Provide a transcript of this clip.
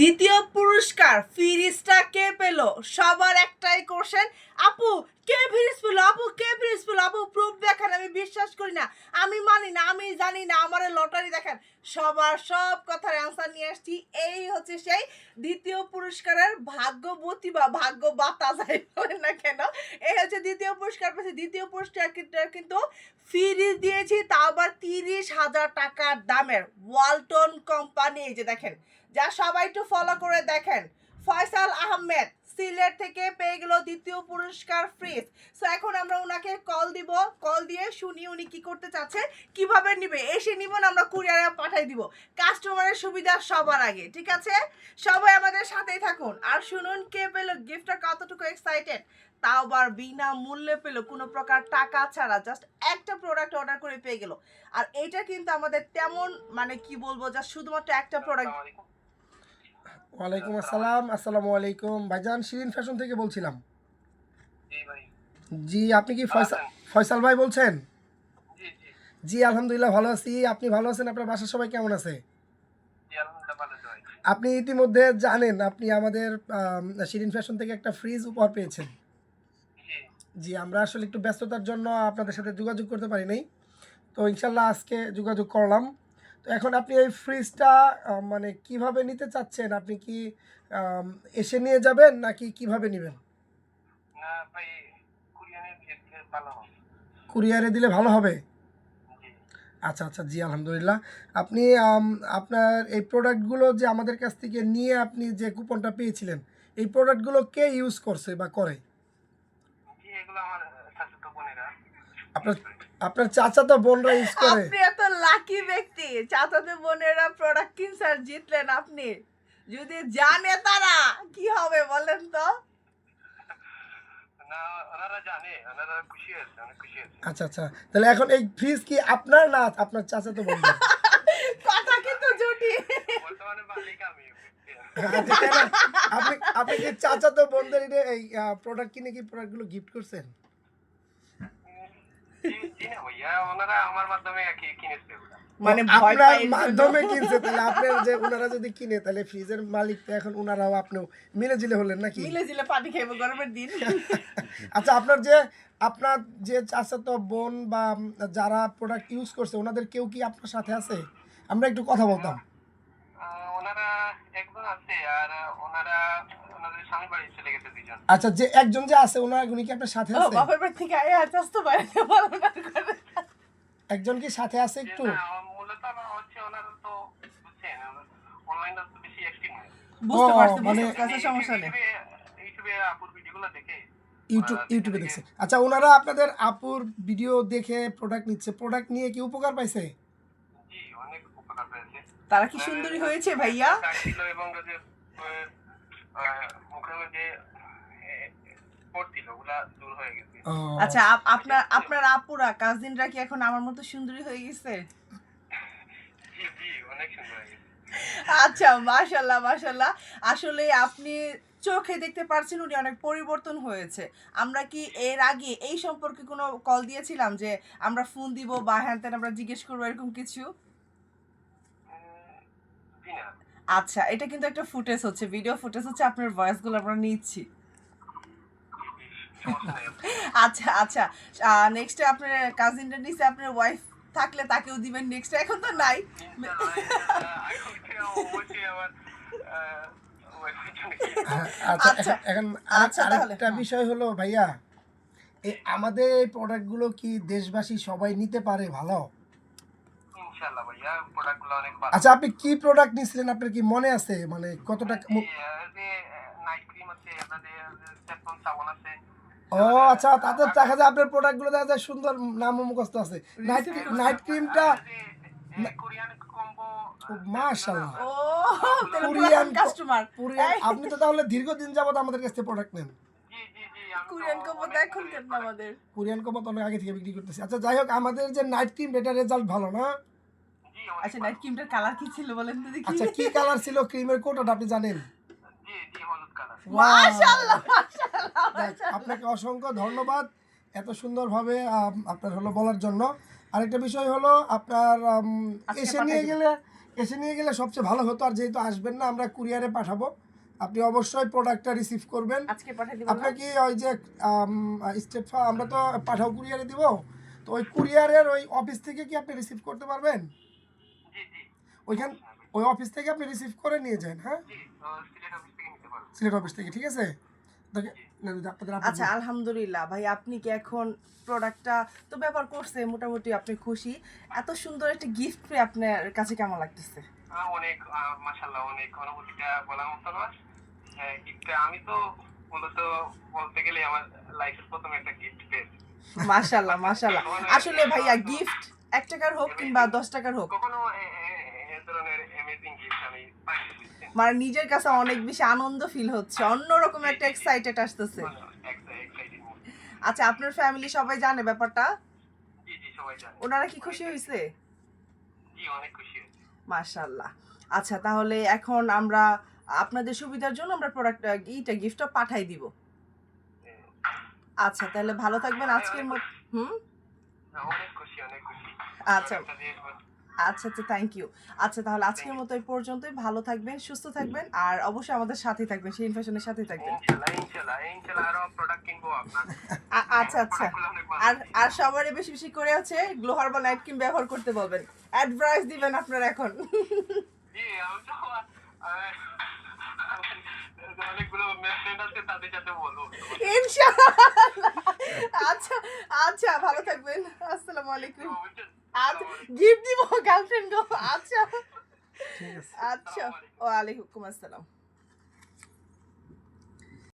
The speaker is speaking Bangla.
দ্বিতীয় পুরস্কার ফিরিজটা কে পেল? সবার একটাই কোশ্চেন আপু, কে ফিরিজ পেল? আপু, কে ফিরিজ পেল? আপু প্রুফ দেখেন, আমি বিশ্বাস করি না। আমি মানি না, আমি জানি না, আমার লটারি দেখেন। সবার সব কথার অ্যান্সার নিয়ে আসছি। এই হচ্ছে সেই দ্বিতীয় পুরস্কারের ভাগ্যবতী বা ভাগ্যবাতা যাই বলেন না কেন, এই হচ্ছে দ্বিতীয় পুরস্কার পেয়েছে। দ্বিতীয় পুরস্কার কিন্তু- কিন্তু ফ্রিজ দিয়েছি, তা আবার তিরিশ হাজার টাকার দামের ওয়ালটন কোম্পানি। এই যে দেখেন, যা সবাই একটু ফলো করে দেখেন, ফয়সাল আহমেদ সিলেট থেকে পেয়ে গেল দ্বিতীয় পুরস্কার ফ্রিজ। সো এখন আমরা ওনাকে কল দিব। কল দিয়ে শুনি উনি কি করতে চাচ্ছে কীভাবে নিবে। এসে নিব না আমরা কুরিয়ারে পাঠাই দিব। কাস্টমারের সুবিধা সবার আগে ঠিক আছে? সবাই আমাদের সাথেই থাকুন। আর শুনুন কে পেল? গিফটটা কতটুকু এক্সাইটেড তাও আবার বিনা মূল্যে পেল। কোনো প্রকার টাকা ছাড়া জাস্ট একটা প্রোডাক্ট অর্ডার করে পেয়ে গেল। আর এটা কিন্তু আমাদের তেমন মানে কি বলব জাস্ট শুধুমাত্র একটা প্রোডাক্ট ওয়ালাইকুম আসসালাম আসসালামু আলাইকুম। ভাইজান শিরিন ফ্যাশন থেকে বলছিলাম। জি ভাই। জি আপনি কি ফয়সাল ফয়সাল ভাই বলছেন? জি জি। জি আলহামদুলিল্লাহ ভালো আছি। আপনি ভালো আছেন? আপনার বাসার সবাই কেমন আছে? আপনি ইতিমধ্যে জানেন আপনি আমাদের শিরিন ফ্যাশন থেকে একটা ফ্রিজ উপহার পেয়েছেন। জি। জি আমরা আসলে একটু ব্যস্ততার জন্য আপনাদের সাথে যোগাযোগ করতে পারি নাই। তো ইনশাল্লাহ আজকে যোগাযোগ করলাম। তো এখন আপনি এই ফ্রিজটা মানে কীভাবে নিতে চাচ্ছেন? আপনি কি এসে নিয়ে যাবেন নাকি কীভাবে নেবেন? কুরিয়ারে দিলে ভালো হবে। আচ্ছা আচ্ছা জি আলহামদুলিল্লাহ। আপনি আপনার এই প্রোডাক্টগুলো যে আমাদের কাছ থেকে নিয়ে আপনি যে কুপনটা পেয়েছিলেন এই প্রোডাক্টগুলো কে ইউজ করছে বা করে? জি এগুলো আমার শাশুড়ি বোনেরা। আপনার আপনার চাচা তো বোনরা ইউজ করে। লাকি ব্যক্তি। চাচাতে বোনেরা প্রোডাক্ট কিনছে আর জিতলেন আপনি। যদি জানে তারা কি হবে বলেন তো? আচ্ছা আচ্ছা। তাহলে এখন এই ফ্রিজ কি আপনার না আপনার চাচা তো বোন কথা কিন্তু জুটি আমি। আচ্ছা আপনি আপনি কি চাচা তো বোনদের এই প্রোডাক্ট কিনে কি প্রোডাক্টগুলো গিফট করছেন জি জি না ভাইয়া ওনারা আমার মাধ্যমে কি- কিনেছে এগুলো মানে আপনার। মাধ্যমে কিনছে তাহলে আপনার যে ওনারা যদি কিনে তাহলে ফ্রিজের মালিক তো এখন ওনারাও আপনিও। মিলে জিলে হলেন নাকি? মিলে জিলে পানি খাইবো গরমের দিন। আচ্ছা আপনার যে আপনার যে চাচাতো বোন বা যারা প্রোডাক্ট ইউজ করছে ওনাদের কেউ কি আপনার সাথে আছে? আমরা একটু কথা বলতাম। ওনারা একজন আছে আর ওনারা আচ্ছা যে একজন যে আছে ওনার উনি কি আপনার সাথে আছে? বাপের বাড়ি থেকে আয় বলো না করে। একজন কি সাথে আছে একটু? মূলত হচ্ছে ওনারা তো বুঝছেন অনলাইনে তো বেশি অ্যাক্টিভ নয়। বুঝতে পারছি মানে- বুঝতে পারছি সমস্যা নেই। ইউটিউবে- ইউটিউবে আপুর ভিডিওগুলো দেখে। ইউটিউব ইউটিউবে দেখছে। আচ্ছা ওনারা আপনাদের আপুর ভিডিও দেখে প্রোডাক্ট নিচ্ছে। প্রোডাক্ট নিয়ে কি উপকার পাইছে? জি অনেক উপকার পেয়েছে। তারা কি সুন্দরী হয়েছে ভাইয়া? এবং মুখের হয়ে আচ্ছা আপ- আপনার আপনার আপুরা কাজিনরা কি এখন আমার মতো সুন্দরী হয়ে গেছে? আচ্ছা মাশাল্লাহ মাশাল্লাহ আসলে আপনি চোখে দেখতে পারছেন উনি অনেক পরিবর্তন হয়েছে। আমরা কি এর আগে এই সম্পর্কে কোনো কল দিয়েছিলাম যে আমরা ফোন দিব বা হ্যান আমরা জিজ্ঞেস করব এরকম কিছু? না আচ্ছা এটা কিন্তু একটা ফুটেজ হচ্ছে ভিডিও ফুটেজ হচ্ছে আপনার ভয়েসগুলো আমরা নিচ্ছি আচ্ছা আচ্ছা নেক্সট আপনার কাজিনটা নিচে আপনার ওয়াইফ থাকলে তাকেও দিবেন নেক্সট এখন তো নাই আচ্ছা আচ্ছা। এখন- আচ্ছা, আরেকটা হ্যাঁ। বিষয় হলো ভাইয়া এই আমাদের এই প্রোডাক্টগুলো কি দেশবাসী সবাই নিতে পারে ভালো ইনশাআল্লাহ ভাইয়া প্রোডাক্টগুলো অনেক ভালো আচ্ছা আপনি কি প্রোডাক্ট নিছিলেন আপনার কি মনে আছে? মানে কত টাকা মু- যে নাইট ক্রিম আছে স্যাফরন সাবান আছে ও আচ্ছা তাতে দেখা যায় আপনার প্রোডাক্টগুলো দেখা যায় সুন্দর নাম মুখস্থ আছে। নাইট নাইট ক্রিমটা কোরিয়ান কম্বো মাশাআল্লাহ। ও কোরিয়ান কাস্টমার পুরি আপনি তো তাহলে দীর্ঘদিন যাবত আমাদের কাছে প্রোডাক্ট নেন। জি জি জি আমি তো কোরিয়ান কম্বো অনেক এখন কেন আমাদের। কোরিয়ান কম্বো তো অনেক আগে থেকে বিক্রি করতেছি। আচ্ছা যাই হোক আমাদের যে নাইট ক্রিম এটা রেজাল্ট ভালো না? আচ্ছা নাইট ক্রিমটার কালার কি ছিল বলেন তো দেখি? আচ্ছা কি কালার ছিল ক্রিমের কোটাটা আপনি জানেন? জি জি হলুদ কালার মাশাআল্লাহ মাশাআল্লাহ আপনাকে অসংখ্য ধন্যবাদ এত সুন্দরভাবে আপনার হলো বলার জন্য। আরেকটা বিষয় হলো আপনার এসে নিয়ে গেলে এসে নিয়ে গেলে সবচেয়ে ভালো হতো আর যেহেতু আসবেন না আমরা কুরিয়ারে পাঠাবো। আপনি অবশ্যই প্রোডাক্টটা রিসিভ করবেন। আজকে পাঠিয়ে দিব আপনার কি ওই যে স্টেপ আমরা তো পাঠাও কুরিয়ারে দিব। তো ওই কুরিয়ারের ওই অফিস থেকে কি আপনি রিসিভ করতে পারবেন? ওইখান ওই অফিস থেকে আপনি রিসিভ করে নিয়ে যান হ্যাঁ? সিলেট অফিস থেকে নিতে পারব। সিলেট অফিস থেকে ঠিক আছে? দেখে- না, না, আপনাদের আপনি- আচ্ছা আলহামদুলিল্লাহ ভাই আপনি কি এখন প্রোডাক্টটা তো ব্যবহার করছে মোটামুটি আপনি খুশি। এত সুন্দর একটা গিফট পেয়ে আপনার কাছে কেমন লাগতেছে? অনেক অনেক অনুভূতিটা বলার মতো না। হ্যাঁ গিফটটা আমি তো মূলত বলতে গেলে আমার লাইফের প্রথম একটা গিফট পেয়েছি। মাশাল্লাহ মাশাল্লাহ আসলে ভাইয়া গিফট এক টাকার হোক কিংবা দশ টাকার হোক। কখনো মানে নিজের কাছে অনেক বেশি আনন্দ ফিল হচ্ছে অন্যরকম একটা এক্সাইটেড আসতেছে। আচ্ছা আপনার ফ্যামিলি সবাই জানে ব্যাপারটা? ওনারা কি খুশি হয়েছে? মাশাল্লাহ আচ্ছা তাহলে এখন আমরা আপনাদের সুবিধার জন্য আমরা প্রোডাক্ট এইটা গিফটটা পাঠাই দিব। আচ্ছা তাহলে ভালো থাকবেন আজকের মত হুম? আচ্ছা। আচ্ছা আচ্ছা থ্যাংক ইউ আচ্ছা তাহলে আজকের মতো এই পর্যন্তই। ভালো থাকবেন সুস্থ থাকবেন আর অবশ্যই আমাদের সাথেই থাকবেন সেই ইনফরমেশনের সাথেই থাকবেন। আচ্ছা আচ্ছা। ভালো। আর আর সবারই বেশি বেশি করে আছে গ্লো হার্বাল নাইট ক্রিম ব্যবহার করতে বলবেন। অ্যাডভাইস দিবেন আপনারা এখন। অনেকগুলো ফ্রেন্ড আছে তাদের সাথে বলব। ইনশাআল্লাহ। আচ্ছা আচ্ছা ভালো থাকবেন। আসসালামু আলাইকুম। গিফট দিব গার্লফ্রেন্ড গো আচ্ছা। আচ্ছা ওয়ালাইকুম আসসালাম।